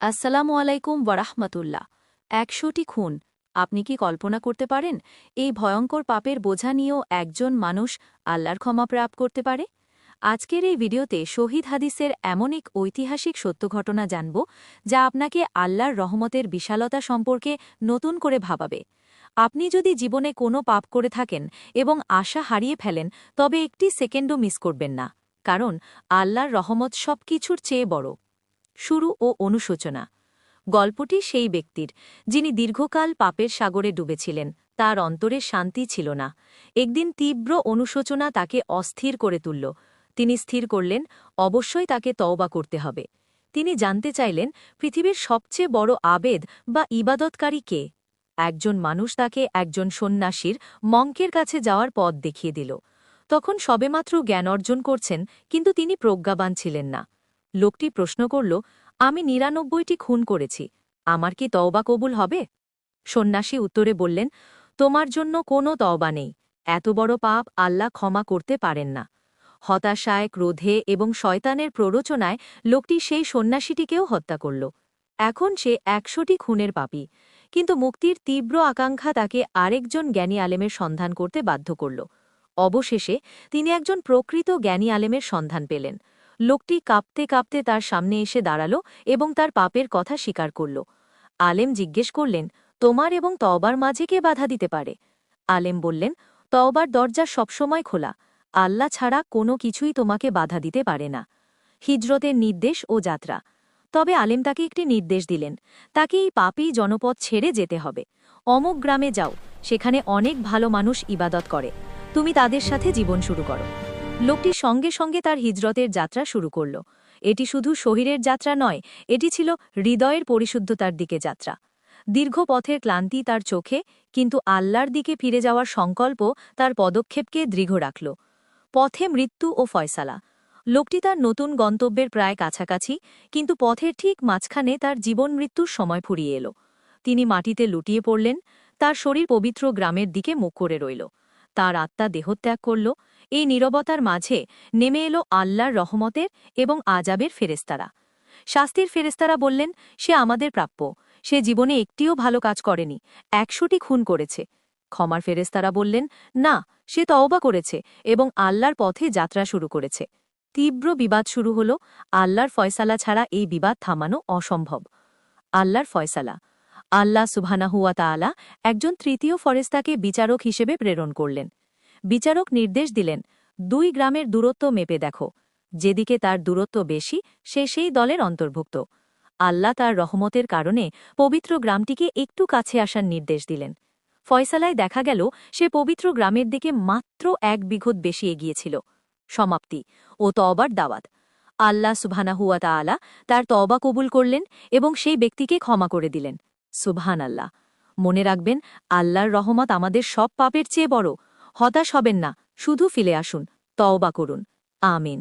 আসসালামু আলাইকুম ওয়ারাহমাতুল্লাহ। একশোটি খুন। আপনি কি কল্পনা করতে পারেন, এই ভয়ঙ্কর পাপের বোঝা নিয়েও একজন মানুষ আল্লাহর ক্ষমা প্রাপ করতে পারে? আজকের এই ভিডিওতে শহীদ হাদিসের এমন এক ঐতিহাসিক সত্য ঘটনা জানব, যা আপনাকে আল্লাহর রহমতের বিশালতা সম্পর্কে নতুন করে ভাবাবে। আপনি যদি জীবনে কোনো পাপ করে থাকেন এবং আশা হারিয়ে ফেলেন, তবে একটি সেকেন্ডও মিস করবেন না, কারণ আল্লাহর রহমত সবকিছুর চেয়ে বড়। শুরু ও অনুশোচনা। গল্পটি সেই ব্যক্তির, যিনি দীর্ঘকাল পাপের সাগরে ডুবেছিলেন। তার অন্তরে শান্তি ছিল না। একদিন তীব্র অনুশোচনা তাকে অস্থির করে তুলল। তিনি স্থির করলেন, অবশ্যই তাকে তওবা করতে হবে। তিনি জানতে চাইলেন, পৃথিবীর সবচেয়ে বড় আবেদ বা ইবাদতকারী কে? একজন মানুষ তাকে একজন সন্ন্যাসীর মঙ্কের কাছে যাওয়ার পথ দেখিয়ে দিল। তখন সবেমাত্র জ্ঞান অর্জন করছেন, কিন্তু তিনি প্রজ্ঞাবান ছিলেন না। লোকটি প্রশ্ন করল, আমি নিরানব্বইটি খুন করেছি, আমার কি তওবা কবুল হবে? সন্ন্যাসী উত্তরে বললেন, তোমার জন্য কোনো তওবা নেই, এত বড় পাপ আল্লাহ ক্ষমা করতে পারেন না। হতাশায়, ক্রোধে এবং শয়তানের প্ররোচনায় লোকটি সেই সন্ন্যাসীটিকেও হত্যা করল। এখন সে একশোটি খুনের পাপী, কিন্তু মুক্তির তীব্র আকাঙ্ক্ষা তাকে আরেকজন জ্ঞানী আলেমের সন্ধান করতে বাধ্য করল। অবশেষে তিনি একজন প্রকৃত জ্ঞানী আলেমের সন্ধান পেলেন। লোকটি কাঁপতে কাঁপতে তার সামনে এসে দাঁড়াল এবং তার পাপের কথা স্বীকার করল। আলেম জিজ্ঞেস করলেন, তোমার এবং তওবার মাঝে কে বাধা দিতে পারে? আলেম বললেন, তওবার দরজা সবসময় খোলা। আল্লাহ ছাড়া কোনো কিছুই তোমাকে বাধা দিতে পারে না। হিজরতের নির্দেশ ও যাত্রা। তবে আলেম তাকে একটি নির্দেশ দিলেন তাকে এই পাপী জনপদ ছেড়ে যেতে হবে। অমুক গ্রামে যাও, সেখানে অনেক ভালো মানুষ ইবাদত করে। তুমি তাদের সাথে জীবন শুরু করো। লোকটি সঙ্গে সঙ্গে তার হিজরতের যাত্রা শুরু করল। এটি শুধু শহীরের যাত্রা নয়, এটি ছিল হৃদয়ের পরিশুদ্ধতার দিকে যাত্রা। দীর্ঘ পথের ক্লান্তি তার চোখে, কিন্তু আল্লাহর দিকে ফিরে যাওয়ার সংকল্প তার পদক্ষেপকে দৃঢ় রাখল। পথে মৃত্যু ও ফয়সালা। লোকটি তার নতুন গন্তব্যের প্রায় কাছাকাছি, কিন্তু পথের ঠিক মাঝখানে তার জীবন মৃত্যুর সময় ফুরিয়ে এলো। তিনি মাটিতে লুটিয়ে পড়লেন, তার শরীর পবিত্র গ্রামের দিকে মুখ করে রইল। তার আত্মা দেহত্যাগ করল। এই নীরবতার মাঝে নেমে এলো আল্লাহর রহমতের এবং আজাবের ফেরেস্তারা শাস্তির ফেরেস্তারা বললেন, সে আমাদের প্রাপ্য। সে জীবনে একটিও ভালো কাজ করেনি, একশোটি খুন করেছে। ক্ষমার ফেরেস্তারা বললেন, না, সে তওবা করেছে এবং আল্লাহর পথে যাত্রা শুরু করেছে। তীব্র বিবাদ শুরু হল। আল্লাহর ফয়সালা ছাড়া এই বিবাদ থামানো অসম্ভব। আল্লাহর ফয়সালা। আল্লাহ সুবহানাহুয়া তাআলা একজন তৃতীয় ফরেস্তাকে বিচারক হিসেবে প্রেরণ করলেন। বিচারক নির্দেশ দিলেন, দুই গ্রামের দূরত্ব মেপে দেখো। যেদিকে তার দূরত্ব বেশি, সে সেই দলের অন্তর্ভুক্ত। আল্লাহ তার রহমতের কারণে পবিত্র গ্রামটিকে একটু কাছে আসার নির্দেশ দিলেন। ফয়সালায় দেখা গেল, সে পবিত্র গ্রামের দিকে মাত্র এক বিঘত বেশি এগিয়েছিল। সমাপ্তি ও তবার দাওয়াত। আল্লাহ সুবহানাহুয়া তাআলা তার তওবা কবুল করলেন এবং সেই ব্যক্তিকে ক্ষমা করে দিলেন। সুবহান আল্লাহ মনে রাখবেন, আল্লাহর রহমত আমাদের সব পাপের চেয়ে বড়। হতাশ হবেন না, শুধু ফিলে আসুন, তওবা করুন। আমিন।